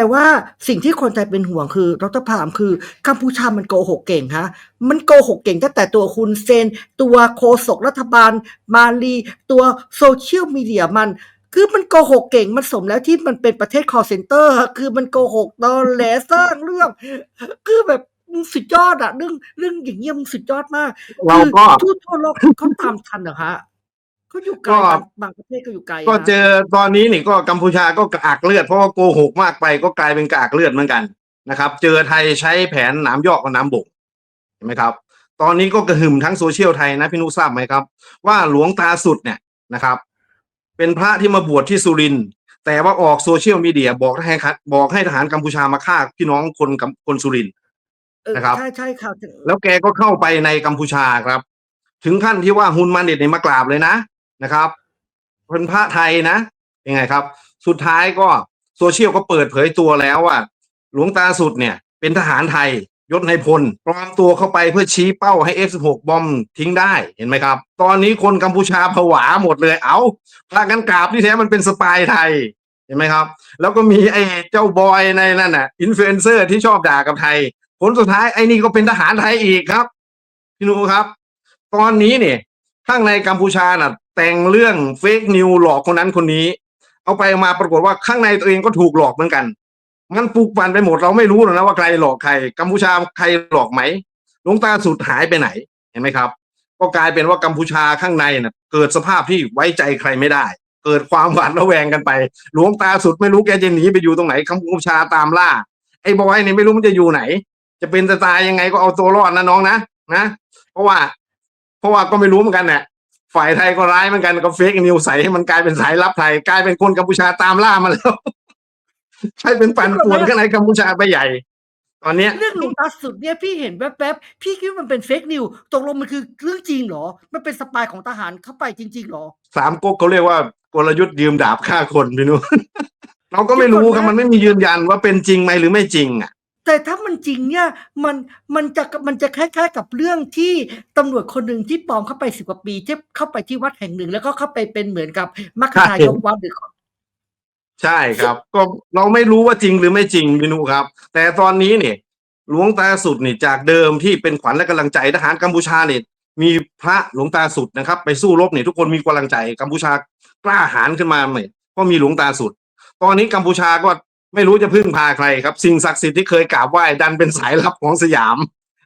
แต่ว่าสิ่งที่คนไทยเป็นห่วงคือดรพามคือกัมพูชามันโกหกเก่งฮะมันโกหกเก่งตั้งแต่ตัวคุณเซน ตัวโฆษกรัฐบาล มาลีตัวโซเชียลมีเดียมันคือมันโกหกเก่งมันสมแล้วที่มันเป็นประเทศ call center ฮะคือมันโกหกตอนแหลสร้างเรื่อง คือแบบมึงสุดยอดอะเรื่องเรื่องอย่างเงี้ยมึงสุดยอดมากเราก็คือทั่วทั่วโลกเขาตามทันเหรอฮะ เขาอยู่ไกลก็บางบางประเทศก็อยู่ไกลก็ฮะเจอตอนนี้นี่ก็กัมพูชาก็กระอักเลือดเพราะว่าโกหกมากไปก็กลายเป็นกระอักเลือดเหมือนกันนะครับ เจอไทยใช้แผนหนามยอกกับน้ำบกเห็นไหมครับ ตอนนี้ก็กระหึ่มทั้งโซเชียลไทยนะพี่นุทราบไหมครับ ว่าหลวงตาสุดเนี่ยนะครับ เป็นพระที่มาบวชที่สุรินทร์แต่ว่าออกโซเชียลมีเดียบอกให้ครับบอกให้ทหารกัมพูชามาฆ่าพี่น้องคนกัมคนสุรินทร์เออนะครับใช่ใช่ครับแล้วแกก็เข้าไปในกัมพูชาครับ ถึงขั้นที่ว่าฮุนมาเน็ตเนี่ยมากราบเลยนะ นะครับเป็นพระไทยนะยังไงครับ สุดท้ายก็โซเชียลก็เปิดเผยตัวแล้วว่า หลวงตาสุดเนี่ย เป็นทหารไทยยศในพลปลอมตัวเข้าไปเพื่อชี้เป้าให้ F16 บอมทิ้งได้เห็นไหมครับ ตอนนี้คนกัมพูชาผวาหมดเลย เอาพากันกราบที่แท้มันเป็นสปายไทยเห็นไหมครับ แล้วก็มีไอ้เจ้าบอยในนั่นน่ะอินฟลูเอนเซอร์ที่ชอบด่ากับไทย ผลสุดท้ายไอ้นี่ก็เป็นทหารไทยอีกครับ พี่นุครับ ตอนนี้เนี่ย ข้างในกัมพูชาน่ะ แต่งเรื่องเฟกนิวหลอกคนนั้นคนนี้ เอาไปมาปรากฏว่าข้างในตัวเองก็ถูกหลอกเหมือนกัน มันปลูกปั่นไปหมดเราไม่รู้หรอกนะว่าใครหลอกใครกัมพูชาใครหลอกไหมหลวงตาสุดหายไปไหนเห็นไหมครับ ก็กลายเป็นว่ากัมพูชาข้างในน่ะเกิดสภาพที่ไว้ใจใครไม่ได้ เกิดความหวาดระแวงกันไป หลวงตาสุดไม่รู้แกจะหนีไปอยู่ตรงไหนกัมพูชาตามล่าไอ้บอยนี่ไม่รู้มันจะอยู่ไหน จะเป็นจะตายยังไงก็เอาตัวรอดนะน้องนะนะ เพราะว่า เพราะว่าก็ไม่รู้เหมือนกันแหละฝ่ายไทยก็ร้ายเหมือนกันก็เฟกนิวใส่ให้มันกลายเป็นสายลับไทยกลายเป็นคนกัมพูชาตามล่ามาแล้วใช่เป็นปั่นป่วนข้างในกัมพูชาไปใหญ่ ตอนเนี้ยเรื่องหลวงตาสุดเนี่ยพี่เห็นแวบๆพี่คิดว่ามันเป็นเฟกนิวตกลงมันคือเรื่องจริงเหรอ มันเป็นสปายของทหารเข้าไปจริงๆเหรอ สามก๊กเขาเรียกว่ากลยุทธ์ยืมดาบฆ่าคนพี่นุ้เราก็ไม่รู้ครับมันไม่มียืนยันว่าเป็นจริงไหมหรือไม่จริงอะ แต่ถ้ามันจริงเนี่ยมันมันจะมันจะคล้ายๆ กับเรื่องที่ตำรวจคนหนึ่งที่ปลอมเข้าไปสิบกว่าปีที่เข้าไปที่วัดแห่งหนึ่ง แล้วก็เข้าไปเป็นเหมือนกับมัคคทายกวัดหรือใช่ครับ ก็เราไม่รู้ว่าจริงหรือไม่จริงพี่นุครับ แต่ตอนนี้เนี่ยหลวงตาสุดนี่จากเดิมที่เป็นขวัญและกำลังใจทหารกัมพูชาเนี่ยมีพระหลวงตาสุดนะครับ ไปสู้รบเนี่ยทุกคนมีกำลังใจกัมพูชากล้าหาญขึ้นมาเนี่ยเพราะมีหลวงตาสุด ตอนนี้กัมพูชาก็ ไม่รู้จะพึ่งพาใครครับ สิ่งศักดิ์สิทธิ์ที่เคยกราบไหว้ดันเป็นสายลับของสยาม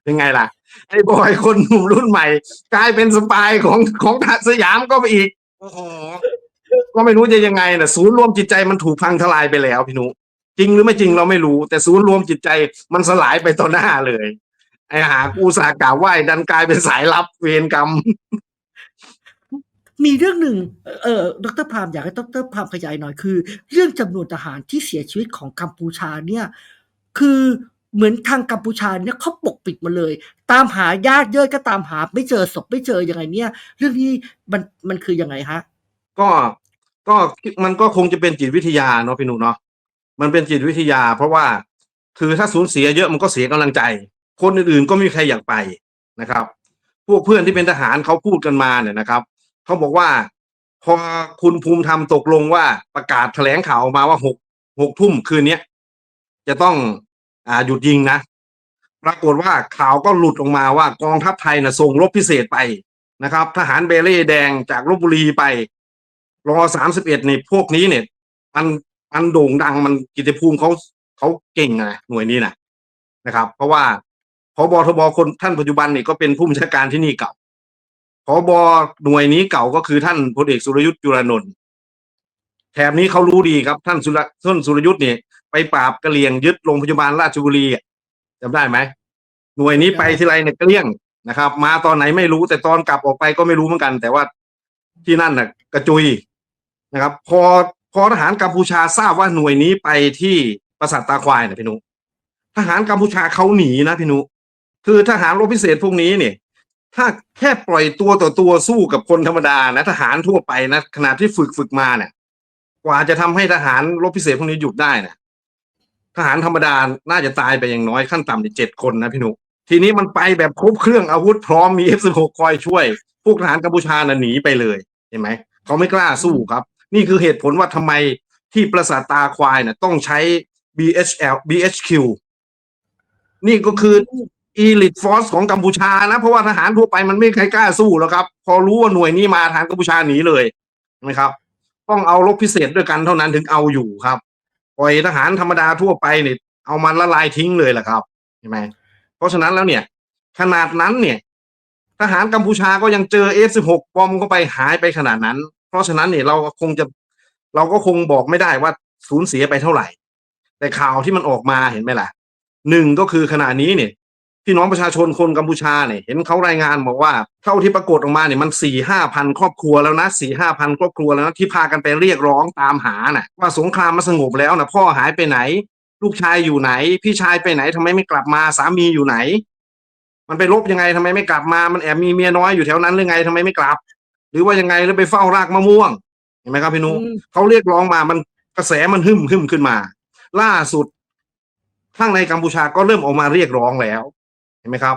เป็นไงล่ะ ไอ้บอยคนหนุ่มรุ่นใหม่ กลายเป็นสปายของของสยามก็ไปอีกโอ้โหก็ไม่รู้จะยังไงนะศูนย์รวมจิตใจมันถูกพังทลายไปแล้วพี่นุจริงหรือไม่จริงเราไม่รู้ แต่ศูนย์รวมจิตใจมันสลายไปต่อหน้าเลย ไอ้หากูสาห์กล่าวไหว้ดันกลายเป็นสายลับเวรกรรม มีเรื่องหนึ่งเอ่อดรพามอยากให้ดรพามขยายหน่อยคือ เรื่องจำนวนทหารที่เสียชีวิตของกัมพูชาเนี่ยคือเหมือนทางกัมพูชาเนี่ยเขาปกปิดมาเลย ตามหาญาติเยอะก็ตามหาไม่เจอศพไม่เจอยังไงเนี่ย เรื่องนี้มันมันคือยังไงฮะ ก็ก็มันก็คงจะเป็นจิตวิทยาเนาะพี่หนุเนาะมันเป็นจิตวิทยา เพราะว่าคือถ้าสูญเสียเยอะมันก็เสียกำลังใจ คนอื่นๆก็ไม่มีใครอยากไปนะครับ พวกเพื่อนที่เป็นทหารเขาพูดกันมาเนี่ยนะครับ เขาบอกว่า พอคุณภูมิธรรมตกลงว่าประกาศแถลงข่าวออกมาว่าหกหกทุ่มคืนเนี้ยจะต้องอ่าหยุดยิงนะปรากฏว่าข่าวก็หลุดออกมาว่ากองทัพไทยนะส่งรบพิเศษไปนะครับ ทหารเบเล่แดงจากลบบุรีไปรอสามสิบเอ็ดในพวกนี้เนี่ย มันมันโด่งดังมันกิติภูมิเขาเขาเก่งนะหน่วยนี้นะนะครับ เพราะว่าพบทบคนท่านปัจจุบันนี่ก็เป็นผู้บัญชาการที่นี่เก่า พบหน่วยนี้เก่าก็คือท่านพลเอกสุรยุทธ์จุลานนท์แถบนี้เขารู้ดีครับท่านสุรท่านสุรยุทธ์เนี่ยไปปราบกระเหรี่ยงยึดโรงพยาบาลราชบุรีอะจำได้ไหมหน่วยนี้ไปที่ไรเนี่ยกระเลียงนะครับ มาตอนไหนไม่รู้แต่ตอนกลับออกไปก็ไม่รู้เหมือนกัน แต่ว่าที่นั่นน่ะ กระจุยนะครับ พอพอทหารกัมพูชาทราบว่าหน่วยนี้ไปที่ปราสาทตาควายนะพี่นุทหารกัมพูชาเขาหนีนะพี่นุคือทหารรบพิเศษพวกนี้เนี่ย ถ้าแค่ปล่อยตัวต่อตัวสู้กับคนธรรมดานะทหารทั่วไปนะขณะที่ฝึกฝึกมาเนี่ย กว่าจะทำให้ทหารรบพิเศษพวกนี้หยุดได้นะทหารธรรมดาน่าจะตายไปอย่างน้อยขั้นต่ำเนี่ยเจ็ดคนนะพี่นุทีนี้มันไปแบบครบเครื่องอาวุธพร้อมมี F16 คอยช่วย พวกทหารกัมพูชาน่ะหนีไปเลยเห็นไหมเขาไม่กล้าสู้ครับ นี่คือเหตุผลว่าทำไมที่ปราสาทตาควายน่ะต้องใช้ BHL BHQ นี่ก็คือ Elite Force ของกัมพูชานะ เพราะว่าทหารทั่วไปมันไม่ใครกล้าสู้แล้วครับ พอรู้ว่าหน่วยนี้มาทหารกัมพูชาหนีเลยใช่ไหมครับ ต้องเอารบพิเศษด้วยกันเท่านั้นถึงเอาอยู่ครับปล่อยทหารธรรมดาทั่วไปเนี่ยเอามันละลายทิ้งเลยแหละครับเห็นไหมเพราะฉะนั้นแล้วเนี่ย ขนาดนั้นเนี่ย ทหารกัมพูชาก็ยังเจอ F16 บอมเข้าไปหายไปขนาดนั้น เพราะฉะนั้นเนี่ยเราก็คงจะเราก็คงบอกไม่ได้ว่าสูญเสียไปเท่าไหร่ แต่ข่าวที่มันออกมาเห็นไหมล่ะหนึ่งก็คือขณะนี้เนี่ย พี่น้องประชาชนคนกัมพูชาเนี่ยเห็นเขารายงานบอกว่าเท่าที่ปรากฏออกมาเนี่ยมันสี่ห้าพันครอบครัวแล้วนะสี่ห้าพันครอบครัวแล้วนะที่พากันไปเรียกร้องตามหาน่ะว่าสงครามมันสงบแล้วนะพ่อหายไปไหน ลูกชายอยู่ไหน พี่ชายไปไหนทำไมไม่กลับมาสามีอยู่ไหน มันไปลบยังไงทำไมไม่กลับมา มันแอบมีเมียน้อยอยู่แถวนั้นหรือไงทำไมไม่กลับ หรือว่ายังไงแล้วไปเฝ้ารากมะม่วงเห็นไหมครับพี่นุอืมเขาเรียกร้องมามันกระแสมันหึ่มหึ่มขึ้นมา ล่าสุดข้างในกัมพูชาก็เริ่มออกมาเรียกร้องแล้วเห็นไหมครับ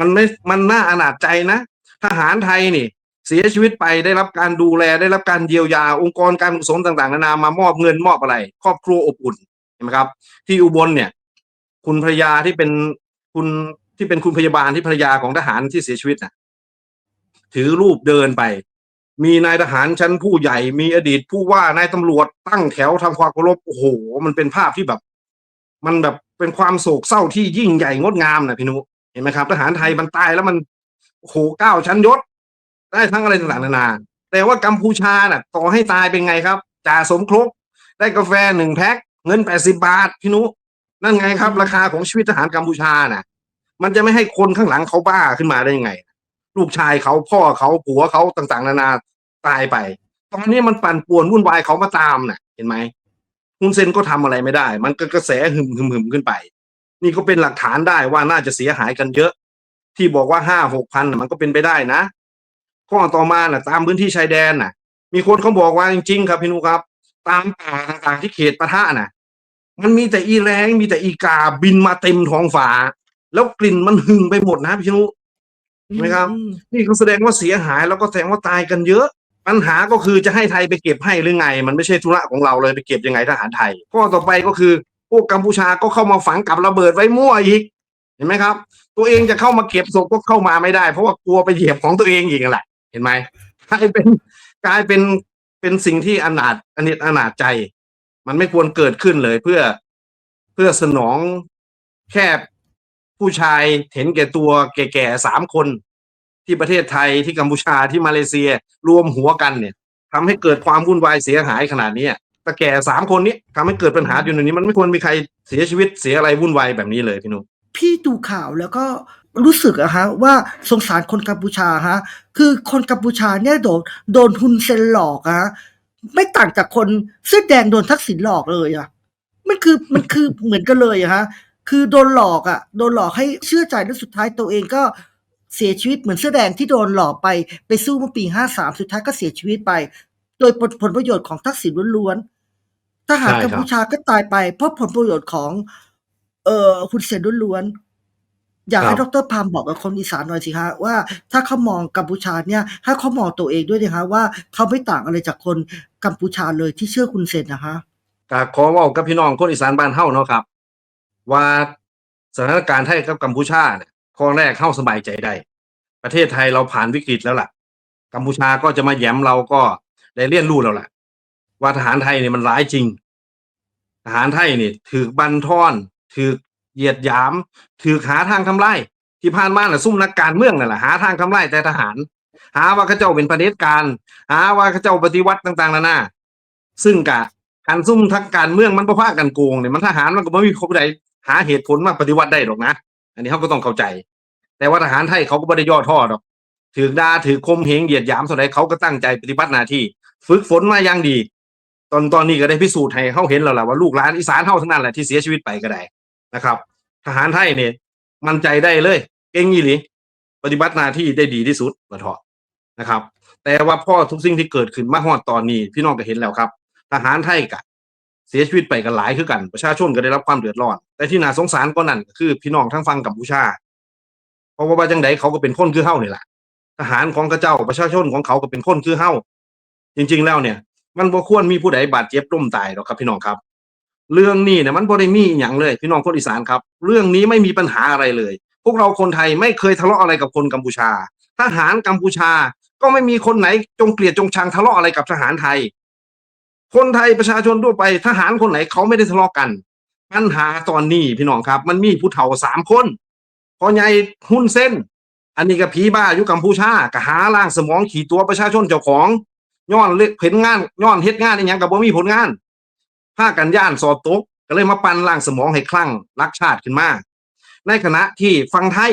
มันไม่มันน่าอนาจใจนะ ทหารไทยนี่ เสียชีวิตไปได้รับการดูแลได้รับการเยียวยา องค์กรการกุศลต่างๆนานามามอบเงินมอบอะไร ครอบครัวอบอุ่นเห็นไหมครับ ที่อุบลเนี่ย คุณภรรยาที่เป็นคุณที่เป็นคุณพยาบาลที่ภรรยาของทหารที่เสียชีวิตน่ะถือรูปเดินไป มีนายทหารชั้นผู้ใหญ่ มีอดีตผู้ว่านายตำรวจตั้งแถวทำความเคารพโอ้โห มันเป็นภาพที่แบบ มันแบบเป็นความโศกเศร้าที่ยิ่งใหญ่งดงามนะพี่นุ เห็นไหมครับ ทหารไทยมันตายแล้วมันโหเก้าชั้นยศ ได้ทั้งอะไรต่างๆนานา แต่ว่ากัมพูชาน่ะ ต่อให้ตายเป็นไงครับจ่าสมครบได้กาแฟหนึ่งแพ็คเงินแปดสิบาทพี่นุนั่นไงครับ ราคาของชีวิตทหารกัมพูชาน่ะ มันจะไม่ให้คนข้างหลังเขาบ้าขึ้นมาได้ยังไง ลูกชายเขาพ่อเขาผัวเขาต่างๆ นานาตายไป ตอนนี้มันปั่นป่วนวุ่นวายเขามาตามน่ะ เห็นไหมฮุนเซนก็ทำอะไรไม่ได้ มันก็กระแสหึมหึมหึมขึ้นไป นี่ก็เป็นหลักฐานได้ว่าน่าจะเสียหายกันเยอะ ที่บอกว่าห้าหกพันน่ะมันก็เป็นไปได้นะข้อต่อมาน่ะ ตามพื้นที่ชายแดนน่ะ มีคนเขาบอกว่าจริงๆครับพี่นุครับ ตามป่าต่างๆที่เขตปะทะน่ะ มันมีแต่อีแรงมีแต่อีกาบินมาเต็มท้องฟ้าแล้วกลิ่นมันหึงไปหมดนะพี่นุเห็นไหมครับอืมนี่ก็แสดงว่าเสียหายแล้วก็แสดงว่าตายกันเยอะปัญหาก็คือจะให้ไทยไปเก็บให้หรือไง มันไม่ใช่ธุระของเราเลยไปเก็บยังไงทหารไทยข้อต่อไปก็คือ พวกกัมพูชาก็เข้ามาฝังกับระเบิดไว้มั่วอีก เห็นไหมครับ ตัวเองจะเข้ามาเก็บศพก็เข้ามาไม่ได้ เพราะว่ากลัวไปเหยียบของตัวเองอีกนั่นแหละเห็นไหมกลายเป็นกลายเป็นเป็นสิ่งที่อนาถอนิจอนาถใจ มันไม่ควรเกิดขึ้นเลยเพื่อเพื่อสนองแค่ผู้ชายเห็นแก่ตัวแก่ๆสามคน ที่ประเทศไทยที่กัมพูชาที่มาเลเซียรวมหัวกันเนี่ยทำให้เกิดความวุ่นวายเสียหายขนาดนี้ อะแต่แก่สามคนนี้ทำให้เกิดปัญหาอยู่ในนี้ มันไม่ควรมีใครเสียชีวิตเสียอะไรวุ่นวายแบบนี้เลยพี่หนุ่มพี่ดูข่าวแล้วก็รู้สึกอะฮะว่าสงสารคนกัมพูชาฮะ คือคนกัมพูชาเนี่ยโดนโดนฮุนเซนหลอกอะฮะไม่ต่างจากคนเสื้อแดงโดนทักษิณหลอกเลยอะมันคือมันคือเหมือนกันเลยอะฮะ คือโดนหลอกอะโดนหลอกให้เชื่อใจแล้วสุดท้ายตัวเองก็เสียชีวิตเหมือนเสื้อแดงที่โดนหลอกไปไปสู้เมื่อปีห้าสามสุดท้ายก็เสียชีวิตไป โดยผลผลประโยชน์ของทักษิณล้วนๆ ทหารใช่ครับกัมพูชาก็ตายไป เพราะผลประโยชน์ของ เอ่อฮุนเซนล้วนๆอยากให้ดรพามบอกกับคนอีสานหน่อยสิฮะว่าถ้าเขามองกัมพูชาเนี่ยให้เขามองตัวเองด้วยนะฮะว่าเขาไม่ต่างอะไรจากคนกัมพูชาเลยที่เชื่อคุณเซนนะฮะก็ขอเว่ากับพี่น้องคนอีสานบ้านเฮาเนาะครับ ว่าสถานการณ์ไทยกับกัมพูชาเนี่ยข้อแรกเข้าสบายใจได้ ประเทศไทยเราผ่านวิกฤตแล้วล่ะ กัมพูชาก็จะมาแย้มเราก็ได้เรียนรู้แล้วล่ะ ว่าทหารไทยเนี่ยมันร้ายจริง ทหารไทยนี่ถือบันทอนถือเหยียดหยาม ถือหาทางทำลายที่ผ่านมาน่ะซุ่มนักการเมืองนั่นแหละหาทางทำลายแต่ทหาร หาว่าเขาเจ้าเป็นประเด็จการ หาว่าเขาเจ้าปฏิวัติต่างๆนานาซึ่งกะการซุ่มทักการเมืองมันประพากันโกงเนี่ยมันทหารมันก็ไม่มีคนใดหาเหตุผลมาปฏิวัติได้หรอกนะ อันนี้เขาก็ต้องเข้าใจ แต่ว่าทหารไทยเขาก็ไม่ได้ย่อท่อหรอกถือดาถือคมเหงเหยียดหยามเท่าใดเขาก็ตั้งใจปฏิบัติหน้าที่ ฝึกฝนมาอย่างดี ตอนตอนนี้ก็ได้พิสูจน์ให้เขาเห็นแล้วล่ะว่าลูกหลานอีสานเท่าทั้งนั้นแหละที่เสียชีวิตไปก็ได้นะครับ ทหารไทยเนี่ยมั่นใจได้เลย เก่งยี่หลีปฏิบัติหน้าที่ได้ดีที่สุดกระเถาะนะครับ แต่ว่าพ่อทุกสิ่งที่เกิดขึ้นมาฮอดตอนนี้ พี่น้องก็เห็นแล้วครับ ทหารไทยกะเสียชีวิตไปกันหลายคือกัน ประชาชนก็ได้รับความเดือดร้อน แต่ที่น่าสงสารก็นั่นก็คือพี่น้องทั้งฟังกัมพูชา เพราะว่าจังไดเขาก็เป็นคนคือเฮาเนี่ยแหละทหารของเขาเจ้าประชาชนของเขาก็เป็นคนคือเฮาจริง ๆ แล้วเนี่ย มันบ่ควรมีผู้ใดบาดเจ็บล้มตายหรอกครับ พี่น้องครับ เรื่องนี้เนี่ยมันบ่ได้มีอย่างเลย พี่น้องคนอีสานครับ เรื่องนี้ไม่มีปัญหาอะไรเลย พวกเราคนไทยไม่เคยทะเลาะอะไรกับคนกัมพูชา ทหารกัมพูชา ก็ไม่มีคนไหนจงเกลียดจงชังทะเลาะอะไรกับทหารไทย คนไทยประชาชนทั่วไปทหารคนไหนเขาไม่ได้ทะเลาะกันปัญหาตอนนี้พี่น้องครับ มันมีผู้เฒ่าสามคนพอใหญ่หุ้นเส้น อันนี้ก็ผีบ้าอยู่กัมพูชาก็หาล่างสมองขี่ตัวประชาชนเจ้าของ ย้อนเล็เห็นงานย้อนเฮ็ดงานอีหยังก็บ่มีผลงานพากันย่านสอบตกก็เลยมาปั่นล่างสมองให้คลั่งรักชาติขึ้นมาในขณะที่ฟังไทย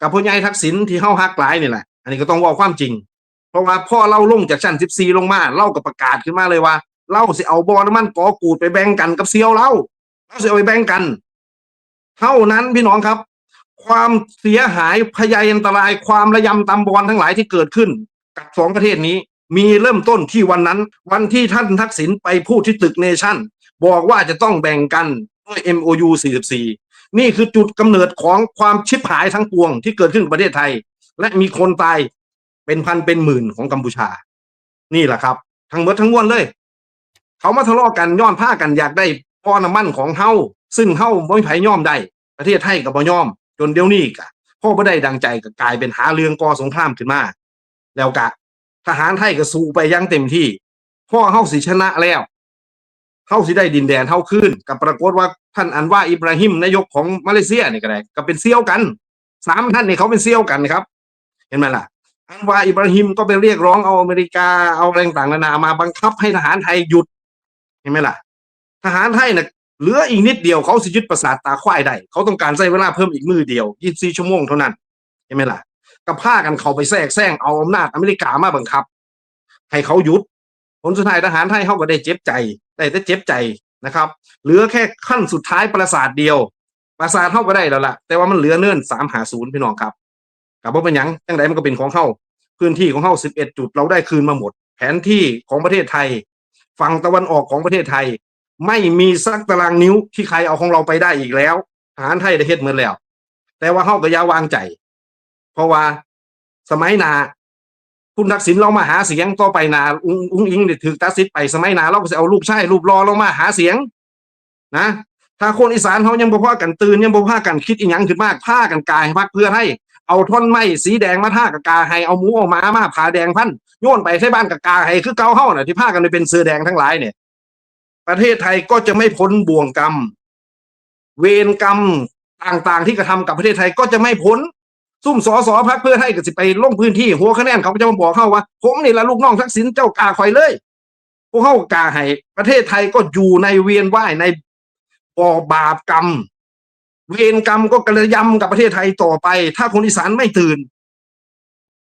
กับพ่อใหญ่ทักษิณที่เฮาฮักหลายนี่แหละ อันนี้ก็ต้องว่าความจริง เพราะว่าพ่อเล่าลงจากชั้น14 ลงมาเล่าก็ประกาศขึ้นมาเลยว่าเล่าสิเอาบอน้ำมันกอกูดไปแบ่งกันกับเซียวเล่าเราสิเอาไปแบ่งกัน เท่านั้นพี่น้องครับ ความเสียหายพยายันตรายความระยำตำบอลทั้งหลายที่เกิดขึ้นกับสองประเทศนี้ มีเริ่มต้นที่วันนั้น วันที่ท่านทักษิณไปพูดที่ตึกเนชั่น บอกว่าจะต้องแบ่งกันด้วย MOU 44 นี่คือจุดกำเนิดของความชิบหายทั้งปวงที่เกิดขึ้นประเทศไทย และมีคนตายเป็นพันเป็นหมื่นของกัมพูชา นี่แหละครับ ทั้งหมดทั้งมวลเลย เขามาทะเลาะกันย้อนผ้ากันอยากได้พ่อน้ำมันของเฮาซึ่งเฮาบ่มีไผย่อมได้ ประเทศไทยก็บ่ย่อม จนเดี๋ยวนี้ก็พ่อบ่ได้ดังใจก็กลายเป็นหาเรื่องก่อสงครามขึ้นมา แล้วก็ ทหารไทยก็สู้ไปยังเต็มที่พ่อเฮาสิชนะแล้วเฮาสิได้ดินแดนเฮาคืนกับปรากฏว่าท่านอันว่าอิบราฮิมนายกของมาเลเซียนี่ก็ได้ก็เป็นเซี่ยวกันสามท่านนี่เขาเป็นเซี่ยวกันนะครับ เห็นไหมล่ะ อันว่าอิบราฮิมก็ไปเรียกร้องเอาอเมริกาเอาอะไรต่างนานามาบังคับให้ทหารไทยหยุด เห็นไหมล่ะ ทหารไทยน่ะเหลืออีกนิดเดียวเขาสิยึดปราสาทตาควายได้เขาต้องการใช้เวลาเพิ่มอีกมือเดียว24ชั่วโมงเท่านั้นเห็นไหมล่ะ ก็พากันเขาไปแทรกแซงเอาอำนาจอเมริกามาบังคับ ให้เขาหยุด ผลสุดท้ายทหารไทยเขาก็ได้เจ็บใจได้แต่เจ็บใจนะครับ เหลือแค่ขั้นสุดท้ายปราสาทเดียว ปราสาทเขาก็ได้แล้วล่ะ แต่ว่ามันเหลือเนื่นสามหาศูนย์พี่น้องครับกับว่าเป็นยังจังไดมันก็เป็นของเขาพื้นที่ของเขาสิบเอ็ดจุดเราได้คืนมาหมด แผนที่ของประเทศไทย ฝั่งตะวันออกของประเทศไทย ไม่มีสักตารางนิ้วที่ใครเอาของเราไปได้อีกแล้วทหารไทยได้เฮ็ดเหมือนแล้ว แต่ว่าเฮาก็ยาวางใจ เพราะว่าสมัยนาคุณทักษิณเรามาหาเสียงต่อไปนาอุ้งอุ้งอิงเนี่ยถือตัดสิทธิ์ไปสมัยนาเราก็จะเอาลูกชายรูปรอเรามาหาเสียง นะถ้าคนอีสานเขายังบ่พากันตื่นยังบ่พากันคิดอีหยังขึ้นมากพากันกายพักเพื่อให้เอาท่อนไม้สีแดงมาท่ากะกาให้เอาหมูเอาหมามาผาแดงพันโยนไปใส่บ้านกะกาให้คือเกาเฮาน่ะที่พากันไปเป็นเสือแดงทั้งหลายเนี่ย ประเทศไทยก็จะไม่พ้นบ่วงกรรม เวรกรรมต่างๆที่กระทำกับประเทศไทยก็จะไม่พ้น ซุ่มสอสอพักเพื่อให้ก็สิไปลงพื้นที่หัวคะแนนเขาก็จะมาบอกเข้าว่า ผมนี่ละลูกน้องทักษิณเจ้ากาคอยเลย พวกเขากาให้ประเทศไทยก็อยู่ในเวียนว่ายในบ่อบาปกรรม เวรกรรมก็กระยำกับประเทศไทยต่อไป ถ้าคนอีสานไม่ตื่น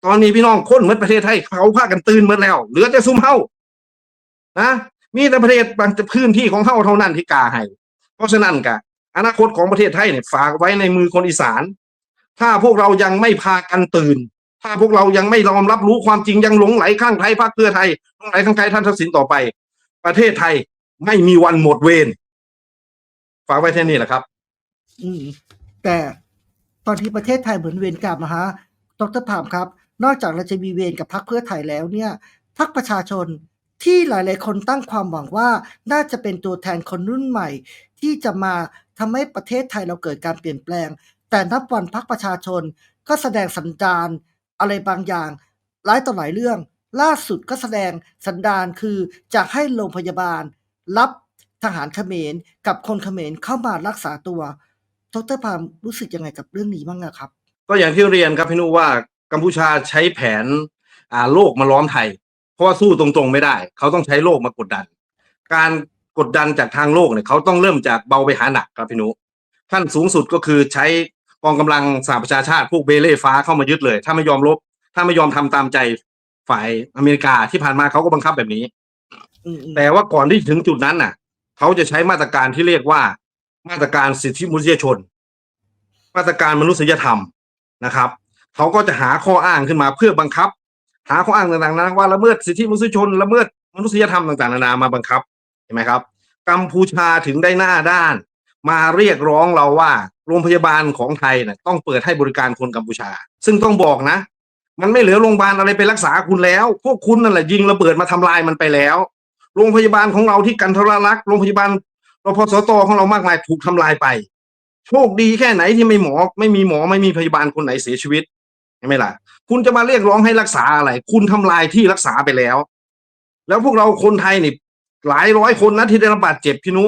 ตอนนี้พี่น้องคนเหมือนประเทศไทยเขาพากันตื่นหมดแล้ว เหลือแต่ซุ่มเฮานะมีแต่ประเทศบางพื้นที่ของเฮาเท่านั้นที่กาให้เพราะฉะนั้นกะอนาคตของประเทศไทยเนี่ยฝากไว้ในมือคนอีสาน ถ้าพวกเรายังไม่พากันตื่น ถ้าพวกเรายังไม่ยอมรับรู้ความจริงยังหลงไหลข้างไทยพรรคเพื่อไทยหลงไหลข้างไทยท่านทักษิณต่อไป ประเทศไทยไม่มีวันหมดเวรฝากไว้แค่นี้แหละครับ อืมแต่ตอนที่ประเทศไทยเหมือนเวรกรรมนะฮะดรพามครับ นอกจากเราจะมีเวรกับพรรคเพื่อไทยแล้วเนี่ยพรรคประชาชนที่หลาย ๆ คนตั้งความหวังว่าน่าจะเป็นตัวแทนคนรุ่นใหม่ ที่จะมาทำให้ประเทศไทยเราเกิดการเปลี่ยนแปลง แต่นับวันพรรคประชาชนก็แสดงสันดานอะไรบางอย่างหลายต่อหลายเรื่อง ล่าสุดก็แสดงสันดานคือจะให้โรงพยาบาล รับทหารเขมรกับคนเขมรเข้ามารักษาตัวดรพามรู้สึกยังไงกับเรื่องนี้บ้างอะครับ ก็อย่างที่เรียนครับพี่นุว่ากัมพูชาใช้แผนอ่าโลกมาล้อมไทย เพราะว่าสู้ตรงๆไม่ได้ เขาต้องใช้โลกมากดดัน การกดดันจากทางโลกเนี่ยเขาต้องเริ่มจากเบาไปหาหนักครับพี่นุขั้นสูงสุดก็คือใช้ กองกำลังสหประชาชาติพวกเบเล่ฟ้าเข้ามายึดเลย ถ้าไม่ยอมรบถ้าไม่ยอมทำตามใจฝ่ายอเมริกาที่ผ่านมาเขาก็บังคับแบบนี้อืมแต่ว่าก่อนที่ถึงจุดนั้นน่ะเขาจะใช้มาตรการที่เรียกว่า มาตรการสิทธิมนุษยชน มาตรการมนุษยธรรมนะครับเขาก็จะหาข้ออ้างขึ้นมาเพื่อบังคับ หาข้ออ้างต่างๆนะว่าละเมิดสิทธิมนุษยชนละเมิดมนุษยธรรมต่างๆนานามาบังคับเห็นไหมครับ กัมพูชาถึงได้หน้าด้าน มาเรียกร้องเราว่า โรงพยาบาลของไทยน่ะต้องเปิดให้บริการคนกัมพูชา ซึ่งต้องบอกนะ มันไม่เหลือโรงพยาบาลอะไรไปรักษาคุณแล้ว พวกคุณนั่นแหละยิงระเบิดมาทำลายมันไปแล้ว โรงพยาบาลของเราที่กันทรลักษณ์โรงพยาบาลรพสตของเรามากมายถูกทำลายไป โชคดีแค่ไหนที่ไม่หมอ ไม่มีหมอไม่มีพยาบาลคนไหนเสียชีวิตใช่ไหมล่ะ คุณจะมาเรียกร้องให้รักษาอะไร คุณทำลายที่รักษาไปแล้ว แล้วพวกเราคนไทยนี่หลายร้อยคนนะที่ได้รับบาดเจ็บพี่นุ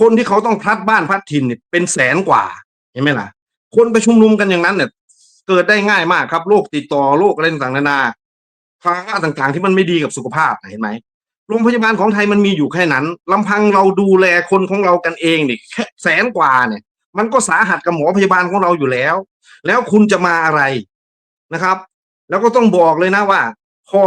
คนที่เขาต้องพลัดบ้านพลัดถิ่นเนี่ยเป็นแสนกว่าเห็นไหมล่ะ คนไปชุมนุมกันอย่างนั้นเนี่ยเกิดได้ง่ายมากครับโรคติดต่อโรคอะไรต่างๆนานาภาวะต่างๆ ที่มันไม่ดีกับสุขภาพเห็นไหมโรงพยาบาลของไทยมันมีอยู่แค่นั้นลำพังเราดูแลคนของเรากันเองเนี่ยแค่แสนกว่าเนี่ย มันก็สาหัสกับหมอพยาบาลของเราอยู่แล้ว แล้วคุณจะมาอะไรนะครับ แล้วก็ต้องบอกเลยนะว่า พอ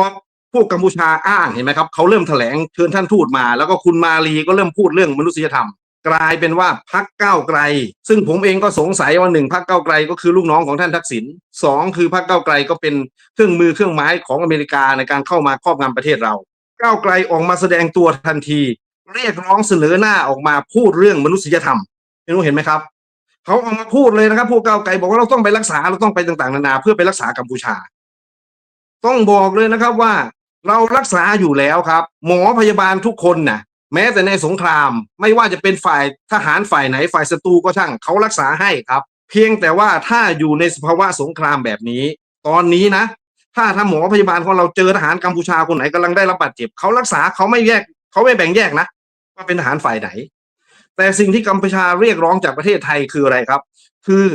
พวกกัมพูชาอ้างเห็นไหมครับเขาเริ่มแถลงเชิญท่านทูตมา แล้วก็คุณมาลีก็เริ่มพูดเรื่องมนุษยธรรม กลายเป็นว่าพักเก้าไกล ซึ่งผมเองก็สงสัยว่าหนึ่งพักเก้าไกลก็คือลูกน้องของท่านทักษิณสองคือพักเก้าไกลก็เป็นเครื่องมือเครื่องไม้ของอเมริกาในการเข้ามาครอบงำประเทศเราก้าวไกลออกมาแสดงตัวทันที เรียกร้องเสนอหน้าออกมาพูดเรื่องมนุษยธรรมไม่รู้เห็นไหมครับเขาออกมาพูดเลยนะครับพวกก้าวไกลบอกว่าเราต้องไปรักษาเราต้องไปต่างๆนานาเพื่อไปรักษากัมพูชา ต้องบอกเลยนะครับว่า เรารักษาอยู่แล้วครับ หมอพยาบาลทุกคนน่ะ แม้แต่ในสงคราม ไม่ว่าจะเป็นฝ่ายทหารฝ่ายไหนฝ่ายศัตรูก็ช่างเขารักษาให้ครับ เพียงแต่ว่าถ้าอยู่ในสภาวะสงครามแบบนี้ ตอนนี้นะ ถ้าถ้าหมอพยาบาลของเราเจอทหารกัมพูชาคนไหนกำลังได้รับบาดเจ็บเขารักษาเขาไม่แยกเขาไม่แบ่งแยกนะว่าเป็นทหารฝ่ายไหน แต่สิ่งที่กัมพูชาเรียกร้องจากประเทศไทยคืออะไรครับ คือ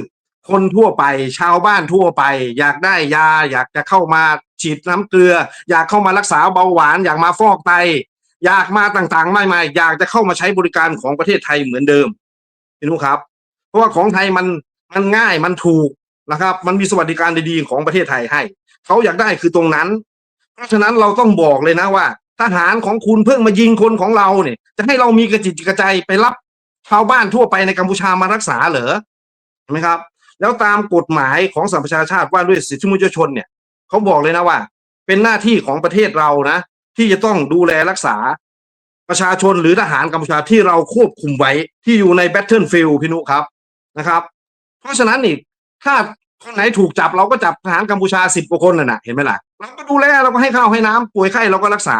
คนทั่วไปชาวบ้านทั่วไป อยากได้ยา อยากจะเข้ามาฉีดน้ำเกลือ อยากเข้ามารักษาเบาหวาน อยากมาฟอกไต อยากมาต่างๆม่ไม่อยากจะเข้ามาใช้บริการของประเทศไทยเหมือนเดิมพี่นุครับ เพราะว่าของไทยมันมันง่ายมันถูกนะครับ มันมีสวัสดิการดีๆของประเทศไทยให้เขาอยากได้คือตรงนั้น เพราะฉะนั้นเราต้องบอกเลยนะว่า ทหารของคุณเพิ่งมายิงคนของเราเนี่ย จะให้เรามีกระจิตกระใจไปรับชาวบ้านทั่วไปในกัมพูชามารักษาเหรอเห็นไหมครับ แล้วตามกฎหมายของสหประชาชาติว่าด้วยสิทธิมนุษยชนเนี่ยเขาบอกเลยนะว่า เป็นหน้าที่ของประเทศเรานะ ที่จะต้องดูแลรักษาประชาชนหรือทหารกัมพูชาที่เราควบคุมไว้ที่อยู่ในแบทเทิลฟิลด์พี่นุครับนะครับ เพราะฉะนั้นนี่ถ้าคนไหนถูกจับเราก็จับทหารกัมพูชาสิบกว่าคนน่ะนะเห็นไหมล่ะเราก็ดูแลเราก็ให้ข้าวให้น้ำป่วยไข้เราก็รักษา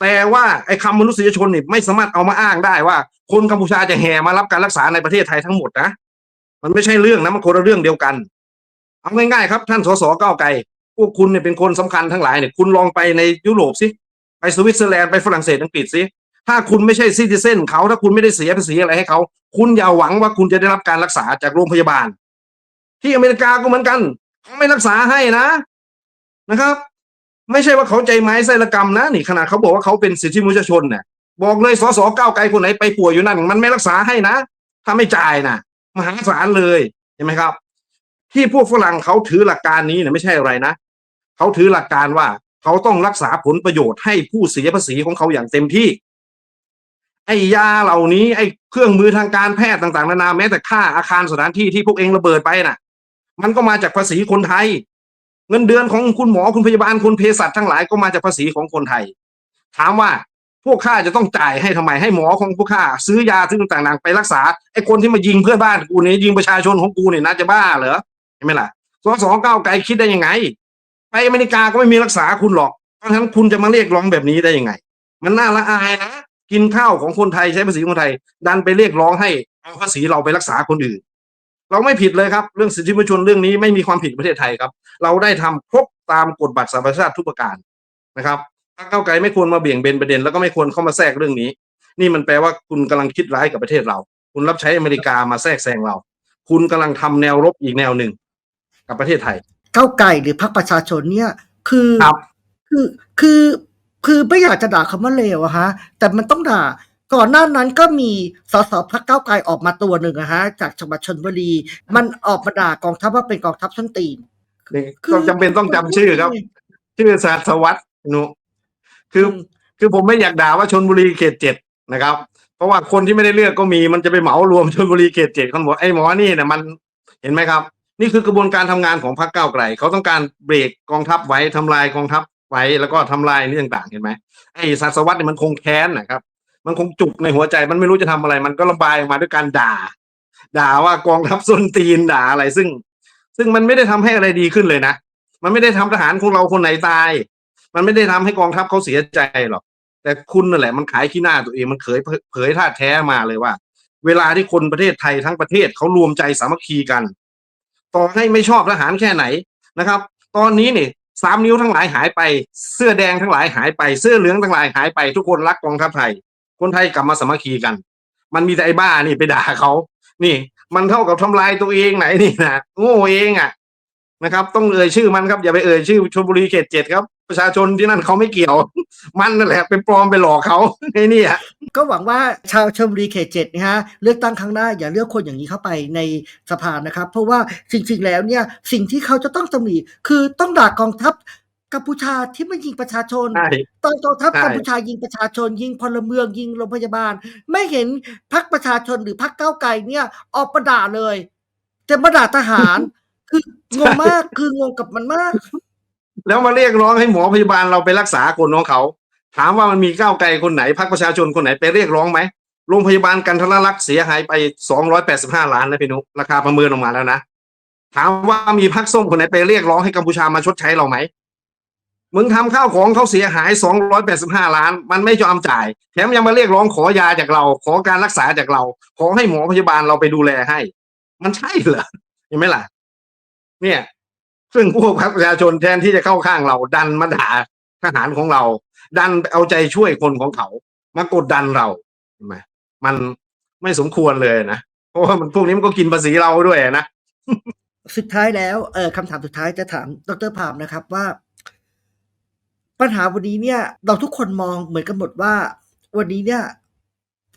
แต่ว่าไอ้คำมนุษยชนนี่ไม่สามารถเอามาอ้างได้ว่า คนกัมพูชาจะแห่มารับการรักษาในประเทศไทยทั้งหมดนะมันไม่ใช่เรื่องนะมันคนละเรื่องเดียวกันเอาง่ายๆครับ ท่านสสก้าวไกลพวกคุณเนี่ยเป็นคนสำคัญทั้งหลายเนี่ยคุณลองไปในยุโรปสิ ไปสวิตเซอร์แลนด์ไปฝรั่งเศสอังกฤษสิถ้าคุณไม่ใช่ซิติเซนเขาถ้าคุณไม่ได้เสียภาษีอะไรให้เขา คุณอย่าหวังว่าคุณจะได้รับการรักษาจากโรงพยาบาล ที่อเมริกาก็เหมือนกันเขาไม่รักษาให้นะนะครับ ไม่ใช่ว่าเขาใจไม้ไส้ละกรรมนะนี่ขนาดเขาบอกว่าเขาเป็นสิทธิมนุษยชนเนี่ยบอกเลยสสก้าวไกลคนไหนไปป่วยอยู่นั่น มันไม่รักษาให้นะ ถ้าไม่จ่ายนะมหาศาลเลยเห็นไหมครับ ที่พวกฝรั่งเขาถือหลักการนี้เนี่ยไม่ใช่อะไรนะเขาถือหลักการว่า เขาต้องรักษาผลประโยชน์ให้ผู้เสียภาษีของเขาอย่างเต็มที่ ไอ้ยาเหล่านี้ไอ้เครื่องมือทางการแพทย์ต่างๆ นานาแม้แต่ค่าอาคารสถานที่ที่พวกเองระเบิดไปน่ะ มันก็มาจากภาษีคนไทย เงินเดือนของคุณหมอคุณพยาบาลคุณเภสัชทั้งหลายก็มาจากภาษีของคนไทย ถามว่าพวกข้าจะต้องจ่ายให้ทำไมให้หมอของพวกข้าซื้อยาซื้อต่างๆไปรักษาไอ้คนที่มายิงเพื่อนบ้านกูเนี่ยยิงประชาชนของกูเนี่ยน่าจะบ้าเหรอเห็นไหมล่ะสสก้าวไกลคิดได้ยังไง ไปอเมริกาก็ไม่มีรักษาคุณหรอก เพราะฉะนั้นคุณจะมาเรียกร้องแบบนี้ได้ยังไง มันน่าละอายนะ กินข้าวของคนไทยใช้ภาษีคนไทย ดันไปเรียกร้องให้เอาภาษีเราไปรักษาคนอื่น เราไม่ผิดเลยครับ เรื่องสิทธิมนุษยชนเรื่องนี้ไม่มีความผิดประเทศไทยครับ เราได้ทำครบตามกฎบัตรสหประชาชาติทุกประการนะครับพรรคก้าวไกลไม่ควรมาเบี่ยงเบนประเด็น แล้วก็ไม่ควรเข้ามาแทรกเรื่องนี้ นี่มันแปลว่าคุณกำลังคิดร้ายกับประเทศเรา คุณรับใช้อเมริกามาแทรกแซงเรา คุณกำลังทำแนวรบอีกแนวหนึ่งกับประเทศไทย ก้าวไกลหรือพรรคประชาชนเนี่ยคือครับคือคือคือไม่อยากจะด่าคำว่าเลวอะฮะ แต่มันต้องด่าก่อนหน้านั้นก็มีสสพรรคก้าวไกลออกมาตัวหนึ่งอะฮะ จากจังหวัดชนบุรี มันออกมาด่ากองทัพว่าเป็นกองทัพส้นตีนนี่ต้องจำเป็นต้องจำชื่อครับ ชื่อศาสวัสดิ์หนุคือมคือผมไม่อยากด่าว่าชนบุรีเขตเจ็ดนะครับ เพราะว่าคนที่ไม่ได้เลือกก็มีมันจะไปเหมารวมชนบุรีเขตเจ็ดคนบอกไอ้หมอนี่เนี่ยมันเห็นไหมครับ นี่คือกระบวนการทำงานของพรรคก้าวไกลเขาต้องการเบรกกองทัพไว้ทำลายกองทัพไว้แล้วก็ทำลายนี่ต่างๆ เห็นไหมไอ้ศาสวัสดิ์เนี่ยมันคงแค้นนะครับ มันคงจุกในหัวใจมันไม่รู้จะทำอะไร มันก็ระบายออกมาด้วยการด่า ด่าว่ากองทัพส้นตีนด่าอะไรซึ่ง ซึ่งมันไม่ได้ทำให้อะไรดีขึ้นเลยนะมันไม่ได้ทำทหารของเราคนไหนตาย มันไม่ได้ทำให้กองทัพเขาเสียใจหรอกแต่แต่คุณนั่นแหละมันขายขี้หน้าตัวเองมันเผยเผยท่าแท้มาเลยว่า เวลาที่คนประเทศไทยทั้งประเทศเขารวมใจสามัคคีกัน ต่อให้ไม่ชอบทหารแค่ไหนนะครับ ตอนนี้เนี่ยสามนิ้วทั้งหลายหายไป เสื้อแดงทั้งหลายหายไป เสื้อเหลืองทั้งหลายหายไป ทุกคนรักกองทัพไทย คนไทยกลับมาสามัคคีกัน มันมีแต่ไอ้บ้านี่ไปด่าเขานี่ มันเท่ากับทำลายตัวเองไหนนี่นะโง่เองอะนะครับ ต้องเอ่ยชื่อมันครับอย่าไปเอ่ยชื่อชลบุรีเขตเจ็ดครับ ประชาชนที่นั่นเขาไม่เกี่ยว มันนั่นแหละไปปลอมไปหลอกเขาไอ้นี่อะก็หวังว่าชาวชลบุรีเขตเจ็ดนะฮะเลือกตั้งครั้งหน้าอย่าเลือกคนอย่างนี้เข้าไปในสภานะครับ เพราะว่าจริงๆแล้วเนี่ยสิ่งที่เขาจะต้องตำหนิคือต้องด่ากองทัพกัมพูชาที่มันยิงประชาชนใช่ตอนกองทัพใช่กัมพูชายิงประชาชน ยิงพลเมืองยิงโรงพยาบาล ไม่เห็นพักประชาชนหรือพักเก้าวไกลเนี่ยออกประด่าเลยแต่มาด่าทหาร คืองงมากคืองงกับมันมาก แล้วมาเรียกร้องให้หมอพยาบาลเราไปรักษาคนของเขา ถามว่ามันมีก้าวไกลคนไหนพรรคประชาชนคนไหนไปเรียกร้องไหมโรงพยาบาลกันทรลักษณ์เสียหายไปสองร้อยแปดสิบห้าล้านนะพี่นุราคาประเมินออกมาแล้วนะถามว่ามีพรรคส้มคนไหนไปเรียกร้องให้กัมพูชามาชดใช้เราไหมมึงทำข้าวของเขาเสียหายสองร้อยแปดสิบห้าล้าน มันไม่ยอมจ่าย แถมยังมาเรียกร้องขอยาจากเรา ขอการรักษาจากเรา ขอให้หมอพยาบาลเราไปดูแลให้ มันใช่เหรอเห็นไหมล่ะ เนี่ย ซึ่งพวกพรรคประชาชนแทนที่จะเข้าข้างเรา ดันมาด่าทหารของเรา ดันเอาใจช่วยคนของเขา มากดดันเราเห็นไหมมันไม่สมควรเลยนะเพราะว่ามันพวกนี้มันก็กินภาษีเราด้วยนะสุดท้ายแล้วเออคำถามสุดท้ายจะถามดรพามนะครับว่า ปัญหาวันนี้เนี่ย เราทุกคนมองเหมือนกันหมดว่า วันนี้เนี่ย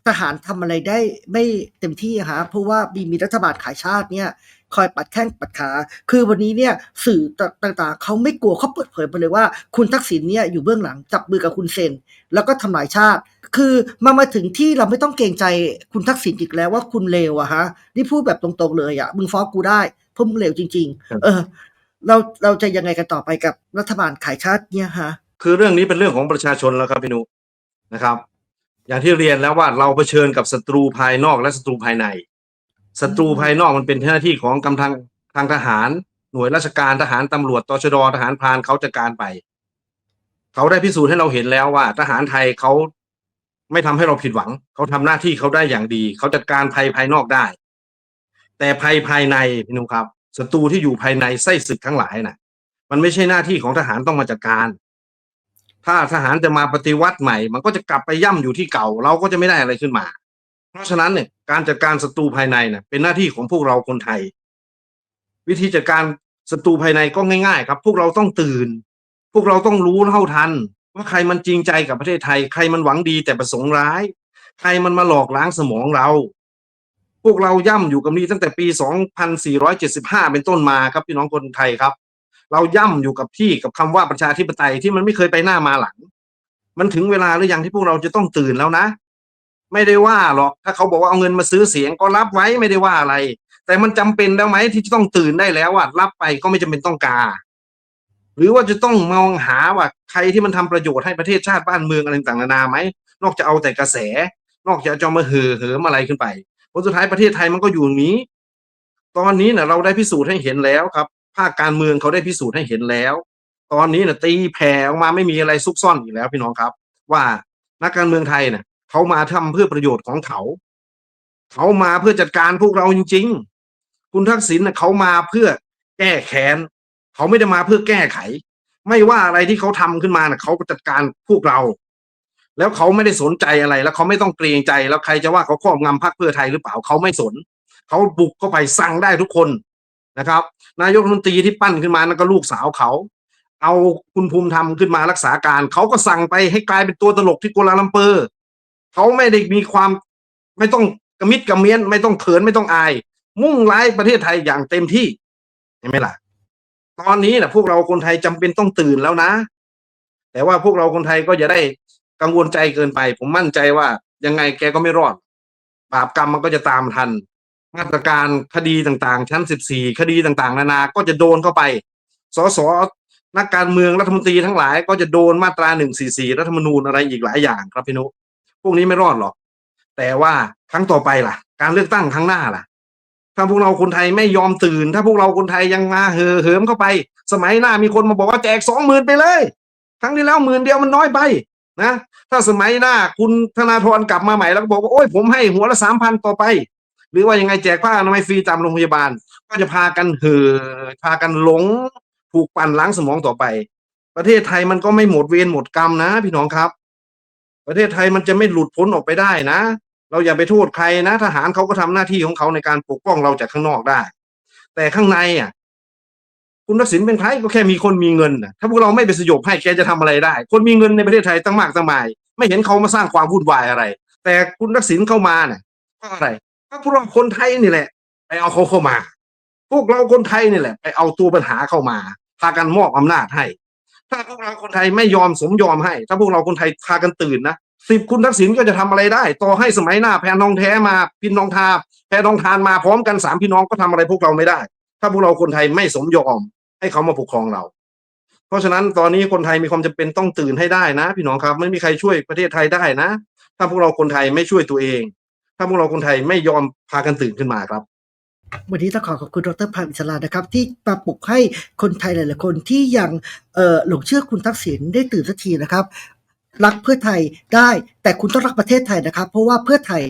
ทหารทำอะไรได้ไม่เต็มที่อะฮะเพราะว่ามีมีรัฐบาลขายชาติเนี่ย คอยปัดแข้งปัดขา คือวันนี้เนี่ยสื่อต่างๆเขาไม่กลัวเขาเปิดเผยไปเลยว่า คุณทักษิณเนี่ยอยู่เบื้องหลังจับมือกับคุณเซน แล้วก็ทำลายชาติ คือมามาถึงที่เราไม่ต้องเกรงใจคุณทักษิณอีกแล้วว่าคุณเลวอะฮะนี่พูดแบบตรงๆเลยอะมึงฟ้องกูได้เพราะมึงเลวจริงครับๆเออ เราเราจะยังไงกันต่อไปกับรัฐบาลขายชาติเนี่ยฮะคือเรื่องนี้เป็นเรื่องของประชาชนแล้วครับพี่นุนะครับ อย่างที่เรียนแล้วว่าเราเผชิญกับศัตรูภายนอกและศัตรูภายใน ศัตรูภายนอกมันเป็นหน้าที่ของกำลังทางทหาร หน่วยราชการทหารตำรวจตชดทหารพรานเขาจัดการไป เขาได้พิสูจน์ให้เราเห็นแล้วว่า ทหารไทยเขาไม่ทำให้เราผิดหวัง เขาทำหน้าที่เขาได้อย่างดี เขาจัดการภัยภายนอกได้ แต่ภัยภายในพี่นุครับศัตรูที่อยู่ภายในไส้ศึกทั้งหลายน่ะ มันไม่ใช่หน้าที่ของทหารต้องมาจัดการ ถ้าทหารจะมาปฏิวัติใหม่ มันก็จะกลับไปย่ำอยู่ที่เก่า เราก็จะไม่ได้อะไรขึ้นมา เพราะฉะนั้นเนี่ยการจัดการศัตรูภายในเนี่ยเป็นหน้าที่ของพวกเราคนไทย วิธีจัดการศัตรูภายในก็ง่าย ๆ ครับ พวกเราต้องตื่น พวกเราต้องรู้เท่าทัน ว่าใครมันจริงใจกับประเทศไทย ใครมันหวังดีแต่ประสงค์ร้าย ใครมันมาหลอกล้างสมองเรา พวกเราย่ำอยู่กับนี้ตั้งแต่ปี 2475 เป็นต้นมาครับพี่น้องคนไทยครับ เราย่ำอยู่กับที่กับคำว่าประชาธิปไตยที่มันไม่เคยไปหน้ามาหลัง มันถึงเวลาหรือยังที่พวกเราจะต้องตื่นแล้วนะ ไม่ได้ว่าหรอกถ้าเขาบอกว่าเอาเงินมาซื้อเสียงก็รับไว้ไม่ได้ว่าอะไร แต่มันจำเป็นแล้วไหมที่จะต้องตื่นได้แล้วว่ารับไปก็ไม่จำเป็นต้องการหรือว่าจะต้องมองหาว่าใครที่มันทำประโยชน์ให้ประเทศชาติบ้านเมืองอะไรต่างๆนานาไหมนอกจากเอาแต่กระแส นอกจากจะมาเห่อเหิมอะไรขึ้นไปผลสุดท้ายประเทศไทยมันก็อยู่อย่างนี้ ตอนนี้เนี่ยเราได้พิสูจน์ให้เห็นแล้วครับ ภาคการเมืองเขาได้พิสูจน์ให้เห็นแล้ว ตอนนี้เนี่ยตีแผ่ออกมาไม่มีอะไรซุกซ่อนอีกแล้วพี่น้องครับ ว่านักการเมืองไทยเนี่ย เขามาทำเพื่อประโยชน์ของเขา เขามาเพื่อจัดการพวกเราจริง ๆ คุณทักษิณเน่ะเขามาเพื่อแก้แค้นเขาไม่ได้มาเพื่อแก้ไข ไม่ว่าอะไรที่เขาทำขึ้นมาเน่ะเขาจัดการพวกเรา แล้วเขาไม่ได้สนใจอะไร แล้วเขาไม่ต้องเกรงใจ แล้วใครจะว่าเขาครอบงำพรรคเพื่อไทยหรือเปล่าเขาไม่สน เขาบุกเข้าไปสั่งได้ทุกคนนะครับ นายกรัฐมนตรีที่ปั้นขึ้นมานั่นก็ลูกสาวเขา เอาคุณภูมิธรรมขึ้นมารักษาการ เขาก็สั่งไปให้กลายเป็นตัวตลกที่กัวลาลัมเปอร์ เขาไม่ได้มีความไม่ต้องกระมิดกระเมียนไม่ต้องเขินไม่ต้องอาย มุ่งร้ายประเทศไทยอย่างเต็มที่เห็นไหมล่ะ ตอนนี้นะพวกเราคนไทยจำเป็นต้องตื่นแล้วนะ แต่ว่าพวกเราคนไทยก็อย่าได้กังวลใจเกินไป ผมมั่นใจว่ายังไงแกก็ไม่รอด บาปกรรมมันก็จะตามทัน มาตรการคดีต่างๆ ชั้น 14 คดีต่างๆ นานา ก็จะโดนเข้าไป สสนักการเมืองรัฐมนตรีทั้งหลาย ก็จะโดนมาตรา 144 รัฐธรรมนูญอะไรอีกหลายอย่างครับพี่นุ พวกนี้ไม่รอดหรอก แต่ว่าครั้งต่อไปล่ะ การเลือกตั้งครั้งหน้าล่ะ ถ้าพวกเราคนไทยไม่ยอมตื่น ถ้าพวกเราคนไทยยังมาเห่อเหิมเข้าไป สมัยหน้ามีคนมาบอกว่าแจกสองหมื่นไปเลย ครั้งที่แล้วหมื่นเดียวมันน้อยไปนะถ้าสมัยหน้าคุณธนาธรกลับมาใหม่แล้วก็บอกว่าโอ้ยผมให้หัวละสามพันต่อไป หรือว่ายังไงแจกผ้าอนามัยฟรีตามโรงพยาบาล ก็จะพากันเห่อพากันหลงถูกปั่นล้างสมองต่อไป ประเทศไทยมันก็ไม่หมดเวรหมดกรรมนะ พี่น้องครับ ประเทศไทยมันจะไม่หลุดพ้นออกไปได้นะ เราอย่าไปโทษใครนะ ทหารเขาก็ทำหน้าที่ของเขาในการปกป้องเราจากข้างนอกได้ แต่ข้างในอะ คุณทักษิณเป็นใครก็แค่มีคนมีเงินนะถ้าพวกเราไม่ไปสยบให้แกจะทำอะไรได้ คนมีเงินในประเทศไทยตั้งมากตั้งมาย ไม่เห็นเขามาสร้างความวุ่นวายอะไร แต่คุณทักษิณเข้ามาเนี่ยก็อะไรก็พวกเราคนไทยนี่แหละ ไปเอาเขาเข้ามา พวกเราคนไทยนี่แหละ ไปเอาตัวปัญหาเข้ามาพากันมอบอำนาจให้ ถ้าพวกเราคนไทยไม่ยอมสมยอมให้ ถ้าพวกเราคนไทยพากันตื่นนะสิบคุณทักษิณก็จะทำอะไรได้ ต่อให้สมัยหน้าแพนองแท้มาพินทองทาแพนองทานมาพร้อมกันสามพี่น้องก็ทำอะไรพวกเราไม่ได้ ถ้าพวกเราคนไทยไม่สมยอม ให้เขามาปกครองเรา เพราะฉะนั้นตอนนี้คนไทยมีความจำเป็นต้องตื่นให้ได้นะ พี่น้องครับ ไม่มีใครช่วยประเทศไทยได้นะ ถ้าพวกเราคนไทยไม่ช่วยตัวเอง ถ้าพวกเราคนไทยไม่ยอมพากันตื่นขึ้นมาครับ วันนี้ต้องขอขอบคุณดรพามอิสระนะครับ ที่มาปลุกให้คนไทยหลาย ๆ คนที่ยังเอ่อหลงเชื่อคุณทักษิณได้ตื่นสักทีนะครับ รักเพื่อไทยได้ แต่คุณต้องรักประเทศไทยนะครับ เพราะว่าเพื่อไทย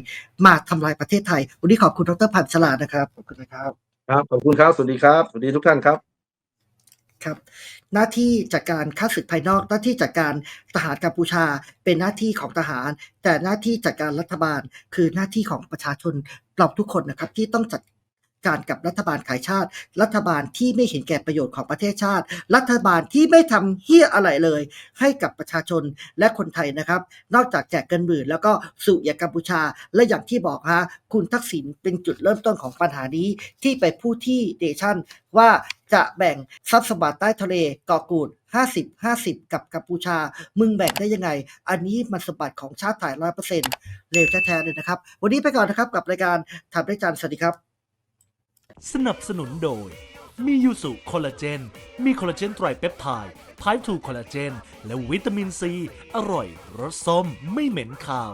มาทำลายประเทศไทย วันนี้ขอบคุณดรพามอิสระนะครับขอบคุณนะครับ ครับขอบคุณครับสวัสดีครับสวัสดีทุกท่านครับครับหน้าที่จากการฆ่าศึกภายนอก หน้าที่จากการทหารกัมพูชา เป็นหน้าที่ของทหาร แต่หน้าที่จากการรัฐบาล คือหน้าที่ของประชาชนเราทุกคนนะครับที่ต้องจัด การกับรัฐบาลขายชาติ รัฐบาลที่ไม่เห็นแก่ประโยชน์ของประเทศชาติ รัฐบาลที่ไม่ทำเฮี้ยอะไรเลย ให้กับประชาชนและคนไทยนะครับ นอกจากแจกเงินหมื่นแล้วก็สู่อย่ากัมพูชา และอย่างที่บอกฮะคุณทักษิณเป็นจุดเริ่มต้นของปัญหานี้ที่ไปพูดที่เดชั่นว่าจะแบ่งทรัพย์สมบัติใต้ทะเลเกาะกูด 50 50 กับกัมพูชา มึงแบ่งได้ยังไง อันนี้มันสมบัติของชาติไทยร้อยเปอร์เซ็นต์เร็วแท้ๆเลยนะครับ วันนี้ไปก่อนนะครับกับรายการทำได้จันสวัสดีครับ สนับสนุนโดย มียูสุคอลลาเจน มีคอลลาเจนไตรเปปไทด์ไพร์ทูคอลลาเจน และวิตามินซี อร่อยรสส้มไม่เหม็นคาว